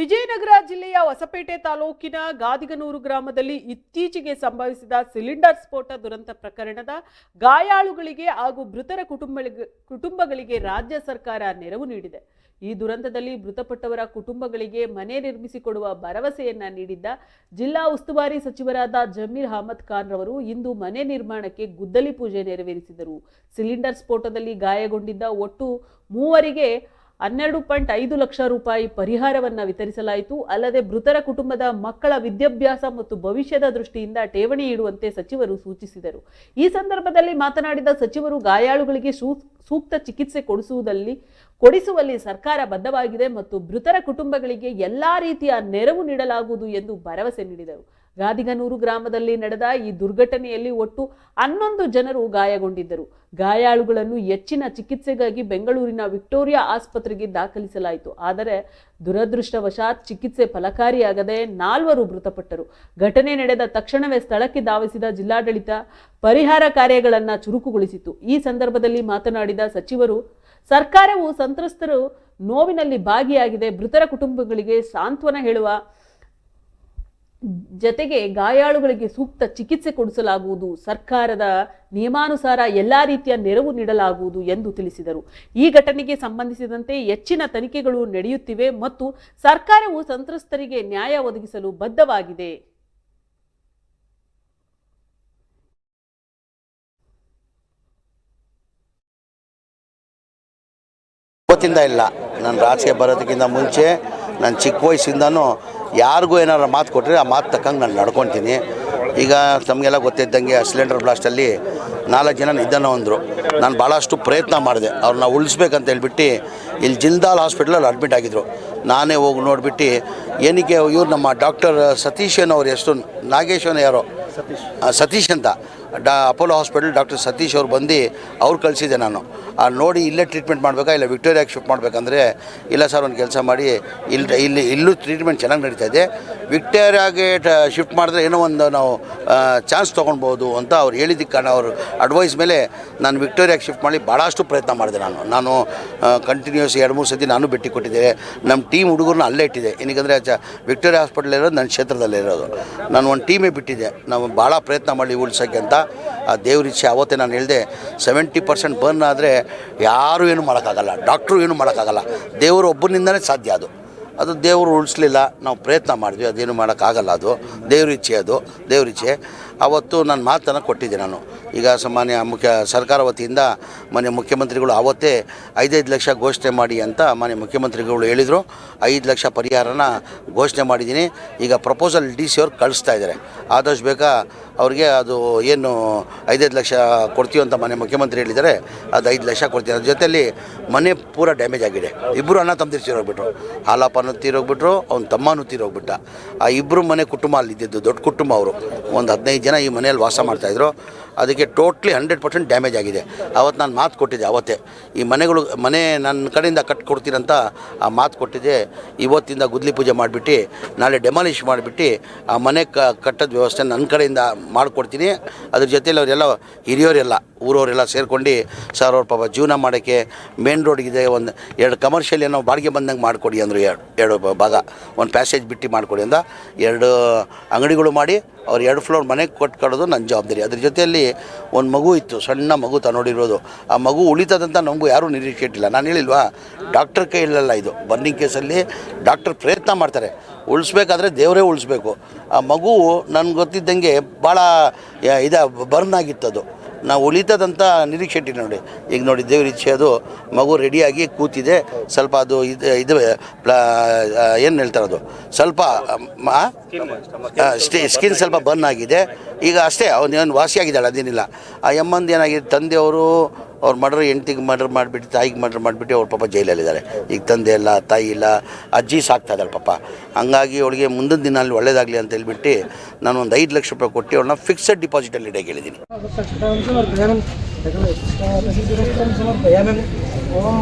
ವಿಜಯನಗರ ಜಿಲ್ಲೆಯ ಹೊಸಪೇಟೆ ತಾಲೂಕಿನ ಗಾದಿಗನೂರು ಗ್ರಾಮದಲ್ಲಿ ಇತ್ತೀಚೆಗೆ ಸಂಭವಿಸಿದ ಸಿಲಿಂಡರ್ ಸ್ಫೋಟ ದುರಂತ ಪ್ರಕರಣದ ಗಾಯಾಳುಗಳಿಗೆ ಹಾಗೂ ಮೃತರ ಕುಟುಂಬಗಳಿಗೆ ಕುಟುಂಬಗಳಿಗೆ ರಾಜ್ಯ ಸರ್ಕಾರ ನೆರವು ನೀಡಿದೆ. ಈ ದುರಂತದಲ್ಲಿ ಮೃತಪಟ್ಟವರ ಕುಟುಂಬಗಳಿಗೆ ಮನೆ ನಿರ್ಮಿಸಿಕೊಡುವ ಭರವಸೆಯನ್ನ ನೀಡಿದ್ದ ಜಿಲ್ಲಾ ಉಸ್ತುವಾರಿ ಸಚಿವರಾದ ಜಮೀರ್ ಅಹಮದ್ ಖಾನ್ ರವರು ಇಂದು ಮನೆ ನಿರ್ಮಾಣಕ್ಕೆ ಗುದ್ದಲಿ ಪೂಜೆ ನೆರವೇರಿಸಿದರು. ಸಿಲಿಂಡರ್ ಸ್ಫೋಟದಲ್ಲಿ ಗಾಯಗೊಂಡಿದ್ದ ಒಟ್ಟು ಮೂವರಿಗೆ ಹನ್ನೆರಡು ಪಾಯಿಂಟ್ ಐದು ಲಕ್ಷ ರೂಪಾಯಿ ಪರಿಹಾರವನ್ನು ವಿತರಿಸಲಾಯಿತು. ಅಲ್ಲದೆ ಮೃತರ ಕುಟುಂಬದ ಮಕ್ಕಳ ವಿದ್ಯಾಭ್ಯಾಸ ಮತ್ತು ಭವಿಷ್ಯದ ದೃಷ್ಟಿಯಿಂದ ಠೇವಣಿ ಇಡುವಂತೆ ಸಚಿವರು ಸೂಚಿಸಿದರು. ಈ ಸಂದರ್ಭದಲ್ಲಿ ಮಾತನಾಡಿದ ಸಚಿವರು, ಗಾಯಾಳುಗಳಿಗೆ ಸೂಕ್ತ ಚಿಕಿತ್ಸೆ ಕೊಡಿಸುವುದಲ್ಲಿ, ಕೊಡಿಸುವಲ್ಲಿ ಸರ್ಕಾರ ಬದ್ಧವಾಗಿದೆ ಮತ್ತು ಮೃತರ ಕುಟುಂಬಗಳಿಗೆ ಎಲ್ಲ ರೀತಿಯ ನೆರವು ನೀಡಲಾಗುವುದು ಎಂದು ಭರವಸೆ ನೀಡಿದರು. ಗಾದಿಗನೂರು ಗ್ರಾಮದಲ್ಲಿ ನಡೆದ ಈ ದುರ್ಘಟನೆಯಲ್ಲಿ ಒಟ್ಟು ಹನ್ನೊಂದು ಜನರು ಗಾಯಗೊಂಡಿದ್ದರು. ಗಾಯಾಳುಗಳನ್ನು ಹೆಚ್ಚಿನ ಚಿಕಿತ್ಸೆಗಾಗಿ ಬೆಂಗಳೂರಿನ ವಿಕ್ಟೋರಿಯಾ ಆಸ್ಪತ್ರೆಗೆ ದಾಖಲಿಸಲಾಯಿತು. ಆದರೆ ದುರದೃಷ್ಟವಶಾತ್ ಚಿಕಿತ್ಸೆ ಫಲಕಾರಿಯಾಗದೆ ನಾಲ್ವರು ಮೃತಪಟ್ಟರು. ಘಟನೆ ನಡೆದ ತಕ್ಷಣವೇ ಸ್ಥಳಕ್ಕೆ ಧಾವಿಸಿದ ಜಿಲ್ಲಾಡಳಿತ ಪರಿಹಾರ ಕಾರ್ಯಗಳನ್ನು ಚುರುಕುಗೊಳಿಸಿತು ಈ ಸಂದರ್ಭದಲ್ಲಿ ಮಾತನಾಡಿದ ಸಚಿವರು, ಸರ್ಕಾರವು ಸಂತ್ರಸ್ತರು ನೋವಿನಲ್ಲಿ ಭಾಗಿಯಾಗಿದೆ, ಮೃತರ ಕುಟುಂಬಗಳಿಗೆ ಸಾಂತ್ವನ ಹೇಳುವ ಜತೆಗೆ ಗಾಯಾಳುಗಳಿಗೆ ಸೂಕ್ತ ಚಿಕಿತ್ಸೆ ಕೊಡಿಸಲಾಗುವುದು. ಸರ್ಕಾರದ ನಿಯಮಾನುಸಾರ ಎಲ್ಲ ರೀತಿಯ ನೆರವು ನೀಡಲಾಗುವುದು ಎಂದು ತಿಳಿಸಿದರು. ಈ ಘಟನೆಗೆ ಸಂಬಂಧಿಸಿದಂತೆ ಹೆಚ್ಚಿನ ತನಿಖೆಗಳು ನಡೆಯುತ್ತಿವೆ ಮತ್ತು ಸರ್ಕಾರವು ಸಂತ್ರಸ್ತರಿಗೆ ನ್ಯಾಯ ಒದಗಿಸಲು ಬದ್ಧವಾಗಿದೆ. ಇಲ್ಲ. ನಾನು ರಾಜಕೀಯ ಬರೋದಕ್ಕಿಂತ ಮುಂಚೆ, ನಾನು ಚಿಕ್ಕ ವಯಸ್ಸಿಂದನೂ ಯಾರಿಗೂ ಏನಾರು ಮಾತು ಕೊಟ್ಟರೆ ಆ ಮಾತು ತಕ್ಕಂಗೆ ನಾನು ನಡ್ಕೊತೀನಿ. ಈಗ ತಮಗೆಲ್ಲ ಗೊತ್ತಿದ್ದಂಗೆ ಆ ಸಿಲಿಂಡರ್ ಬ್ಲಾಸ್ಟಲ್ಲಿ ನಾಲ್ಕು ಜನ ನಿಧನ ಅಂದರು. ನಾನು ಭಾಳಷ್ಟು ಪ್ರಯತ್ನ ಮಾಡಿದೆ. ಅವ್ರನ್ನ ಉಳಿಸ್ಬೇಕಂತ ಹೇಳ್ಬಿಟ್ಟು ಇಲ್ಲಿ ಜಿಲ್ದಾಲ್ ಹಾಸ್ಪಿಟ್ಲಲ್ಲಿ ಅಡ್ಮಿಟ್ ಆಗಿದ್ರು. ನಾನೇ ಹೋಗಿ ನೋಡಿಬಿಟ್ಟು ಏನಕ್ಕೆ ಇವ್ರು ನಮ್ಮ ಡಾಕ್ಟರ್ ಸತೀಶನ್ ಅವ್ರು ಎಷ್ಟು ನಾಗೇಶನ್ ಯಾರೋ? ಸತೀಶ್ ಅಂತ. ಡಾ ಅಪೋಲೋ ಹಾಸ್ಪಿಟಲ್ ಡಾಕ್ಟರ್ ಸತೀಶ್ ಅವ್ರು ಬಂದು ಅವ್ರು ಕಳಿಸಿದೆ ನಾನು. ಆ ನೋಡಿ ಇಲ್ಲೇ ಟ್ರೀಟ್ಮೆಂಟ್ ಮಾಡಬೇಕಾ? ಇಲ್ಲ ವಿಕ್ಟೋರಿಯಾಗೆ ಶಿಫ್ಟ್ ಮಾಡಬೇಕಂದ್ರೆ ಇಲ್ಲ ಸರ್ ಒಂದು ಕೆಲಸ ಮಾಡಿ ಇಲ್ಲಿ ಇಲ್ಲಿ, ಇಲ್ಲೂ ಟ್ರೀಟ್ಮೆಂಟ್ ಚೆನ್ನಾಗಿ ನಡೀತಾ ಇದೆ. ವಿಕ್ಟೋರಿಯಾಗೆ ಶಿಫ್ಟ್ ಮಾಡಿದ್ರೆ ಏನೋ ಒಂದು ನಾವು ಚಾನ್ಸ್ ತೊಗೊಳ್ಬೋದು ಅಂತ ಅವ್ರು ಹೇಳಿದ್ದಕ್ಕೆ ಕಾರಣ ಅವ್ರ ಅಡ್ವೈಸ್ ಮೇಲೆ ನಾನು ವಿಕ್ಟೋರಿಯಾಗೆ ಶಿಫ್ಟ್ ಮಾಡಿ ಭಾಳಷ್ಟು ಪ್ರಯತ್ನ ಮಾಡಿದೆ ನಾನು. ನಾನು ಕಂಟಿನ್ಯೂಸ್ ಎರಡು ಮೂರು ಸತಿ ನಾನು ಭೇಟಿ ಕೊಟ್ಟಿದ್ದೆ. ನಮ್ಮ ಟೀಮ್ ಹುಡುಗರನ್ನ ಅಲ್ಲೇ ಇಟ್ಟಿದೆ ಏನಕ್ಕಂದರೆ ಚ, ವಿಕ್ಟೋರಿಯಾ ಹಾಸ್ಪಿಟಲ್ ಇರೋದು ನನ್ನ ಕ್ಷೇತ್ರದಲ್ಲಿರೋದು. ನಾನು ಒಂದು ಟೀಮೇ ಬಿಟ್ಟಿದ್ದೆ. ನಾವು ಭಾಳ ಪ್ರಯತ್ನ ಮಾಡಿ ಉಳಿಸೋಕ್ಕೆ ಅಂತ. ಆ ದೇವ್ರ ಇಚ್ಛೆ ಅವತ್ತೇ ನಾನು ಹೇಳಿದೆ ಸೆವೆಂಟಿ ಪರ್ಸೆಂಟ್ ಬರ್ನ್ ಆದರೆ ಯಾರೂ ಏನು ಮಾಡೋಕ್ಕಾಗಲ್ಲ ಡಾಕ್ಟ್ರು ಏನು ಮಾಡೋಕ್ಕಾಗಲ್ಲ. ದೇವರು ಒಬ್ಬನಿಂದನೇ ಸಾಧ್ಯ ಅದು. ಅದು ದೇವರು ಉಳಿಸ್ಲಿಲ್ಲ, ನಾವು ಪ್ರಯತ್ನ ಮಾಡಿದ್ವಿ, ಅದೇನು ಮಾಡೋಕ್ಕಾಗಲ್ಲ ಅದು. ದೇವ್ರ ಇಚ್ಛೆ ಅದು, ದೇವ್ರ ಇಚ್ಛೆ. ಅವತ್ತು ನಾನು ಮಾತನ್ನು ಕೊಟ್ಟಿದ್ದೆ ನಾನು. ಈಗ ಸಾಮಾನ್ಯ ಮುಖ್ಯ, ಸರ್ಕಾರ ವತಿಯಿಂದ ಮಾನ್ಯ ಮುಖ್ಯಮಂತ್ರಿಗಳು ಆವತ್ತೇ ಐದೈದು ಲಕ್ಷ ಘೋಷಣೆ ಮಾಡಿ ಅಂತ ಮಾನ್ಯ ಮುಖ್ಯಮಂತ್ರಿಗಳು ಹೇಳಿದರು. ಐದು ಲಕ್ಷ ಪರಿಹಾರನ ಘೋಷಣೆ ಮಾಡಿದ್ದೀನಿ. ಈಗ ಪ್ರಪೋಸಲ್ ಡಿ ಸಿ ಅವ್ರು ಕಳಿಸ್ತಾ ಇದ್ದಾರೆ. ಆದಷ್ಟು ಬೇಗ ಅವ್ರಿಗೆ ಅದು ಏನು ಐದೈದು ಲಕ್ಷ ಕೊಡ್ತೀವಿ ಅಂತ ಮನೆ ಮುಖ್ಯಮಂತ್ರಿ ಹೇಳಿದ್ದಾರೆ, ಅದು ಐದು ಲಕ್ಷ ಕೊಡ್ತೀನಿ. ಅದ್ರ ಜೊತೆಯಲ್ಲಿ ಮನೆ ಪೂರ ಡ್ಯಾಮೇಜ್ ಆಗಿದೆ. ಇಬ್ಬರು ಅಣ್ಣ ತಮ್ಮದಿರು ತೀರೋಗ್ಬಿಟ್ರು. ಹಾಲಪ್ಪನೂ ತೀರೋಗ್ಬಿಟ್ರು, ಅವ್ನ ತಮ್ಮನೂ ತೀರೋಗ್ಬಿಟ್ಟ. ಆ ಇಬ್ಬರು ಮನೆ ಕುಟುಂಬ ಅಲ್ಲಿದ್ದು ದೊಡ್ಡ ಕುಟುಂಬ ಅವರು. ಒಂದು ಹದಿನೈದು ಜನ ಈ ಮನೆಯಲ್ಲಿ ವಾಸ ಮಾಡ್ತಾಯಿದ್ರು ಅದಕ್ಕೆ ಟೋಟ್ಲಿ ಹಂಡ್ರೆಡ್ ಪರ್ಸೆಂಟ್ ಡ್ಯಾಮೇಜ್ ಆಗಿದೆ. ಅವತ್ತು ನಾನು ಮಾತು ಕೊಟ್ಟಿದ್ದೆ ಅವತ್ತೇ, ಈ ಮನೆಗಳು, ಮನೆ ನನ್ನ ಕಡೆಯಿಂದ ಕಟ್ಕೊಡ್ತೀರಂತ ಆ ಮಾತು ಕೊಟ್ಟಿದ್ದೆ, ಇವತ್ತಿಂದ ಗುದ್ಲಿ ಪೂಜೆ ಮಾಡಿಬಿಟ್ಟು, ನಾಳೆ ಡೆಮಾಲಿಷ್ ಮಾಡಿಬಿಟ್ಟು ಆ ಮನೆ ಕಟ್ಟೋದ ವ್ಯವಸ್ಥೆ ನನ್ನ ಕಡೆಯಿಂದ ಮಾಡಿಕೊಡ್ತೀನಿ. ಅದ್ರ ಜೊತೆಯಲ್ಲಿ ಅವರೆಲ್ಲ ಹಿರಿಯೋರೆಲ್ಲ ಊರವರೆಲ್ಲ ಸೇರ್ಕೊಂಡು ಸರ್ ಅವ್ರ ಪಾಪ ಜೀವನ ಮಾಡೋಕ್ಕೆ ಮೇನ್ ರೋಡ್ಗಿದೆ ಒಂದು ಎರಡು ಕಮರ್ಷಿಯಲ್ ಏನೋ ಬಾಡಿಗೆ ಬಂದಂಗೆ ಮಾಡಿಕೊಡಿ ಅಂದರು ಎರಡು ಎರಡು ಭಾಗ. ಒಂದು ಪ್ಯಾಸೇಜ್ ಬಿಟ್ಟು ಮಾಡಿಕೊಡಿ ಅಂತ ಎರಡು ಅಂಗಡಿಗಳು ಮಾಡಿ, ಅವ್ರು ಎರಡು ಫ್ಲೋರ್ ಮನೆಗೆ ಕೊಟ್ಕೊಳ್ಳೋದು ನನ್ನ ಜವಾಬ್ದಾರಿ. ಅದ್ರ ಜೊತೆಯಲ್ಲಿ ಒಂದು ಮಗು ಇತ್ತು, ಸಣ್ಣ ಮಗು ತ ನೋಡಿರೋದು. ಆ ಮಗು ಉಳಿತದಂತ ನಮಗೂ ಯಾರೂ ನಿರೀಕ್ಷೆ ಇಟ್ಟಿಲ್ಲ ನಾನು ಹೇಳಿಲ್ವಾ? ಡಾಕ್ಟರ್ ಕೈಯಲ್ಲ ಇದು. ಬರ್ನಿಂಗ್ ಕೇಸಲ್ಲಿ ಡಾಕ್ಟರ್ ಪ್ರಯತ್ನ ಮಾಡ್ತಾರೆ. ಉಳಿಸ್ಬೇಕಾದ್ರೆ ದೇವರೇ ಉಳಿಸ್ಬೇಕು. ಆ ಮಗು ನನಗೆ ಗೊತ್ತಿದ್ದಂಗೆ ಭಾಳ ಇದು ಬರ್ನ್ ಆಗಿತ್ತು ಅದು ನಾವು ಉಳಿತದಂತ ನಿರೀಕ್ಷೆ ಇಟ್ಟಿ ನೋಡಿ. ಈಗ ನೋಡಿ ದೇವ್ರ ಇಚ್ಛೆ ಅದು ಮಗು ರೆಡಿಯಾಗಿ ಕೂತಿದೆ. ಸ್ವಲ್ಪ ಅದು ಇದು ಇದು ಏನು ಹೇಳ್ತಾರೆ ಅದು? ಸ್ವಲ್ಪ ಸ್ಕಿನ್ ಸ್ವಲ್ಪ ಬರ್ನ್ ಆಗಿದೆ. ಈಗ ಅಷ್ಟೇ ಅವನೇನು ವಾಸಿಯಾಗಿದ್ದಾಳೆ, ಅದೇನಿಲ್ಲ. ಆ ಎಮ್ಮಂದು ಏನಾಗಿದೆ, ತಂದೆಯವರು ಅವ್ರು ಮರ್ಡರ್ ಹೆಂಡ್ತಿಗೆ ಮರ್ಡರ್ ಮಾಡಿಬಿಟ್ಟು, ತಾಯಿಗೆ ಮರ್ಡರ್ ಮಾಡಿಬಿಟ್ಟು ಅವ್ರ ಪಾಪ ಜೈಲಲ್ಲಿದ್ದಾರೆ. ಈಗ ತಂದೆ ಇಲ್ಲ, ತಾಯಿ ಇಲ್ಲ, ಅಜ್ಜಿ ಸಾಕ್ತಾ ಇದ್ದಾರೆ ಪಾಪ. ಹಂಗಾಗಿ ಅವಳಿಗೆ ಮುಂದಿನ ದಿನ ಅಲ್ಲಿ ಒಳ್ಳೇದಾಗಲಿ ಅಂತ ಹೇಳಿಬಿಟ್ಟು ನಾನು ಒಂದು ಐದು ಲಕ್ಷ ರೂಪಾಯಿ ಕೊಟ್ಟು ಅವ್ಳನ್ನ ಫಿಕ್ಸೆಡ್ ಡಿಪಾಸಿಟಲ್ಲಿ ಇಡೋಕೆ ಹೇಳಿದ್ದೀನಿ ಓಂ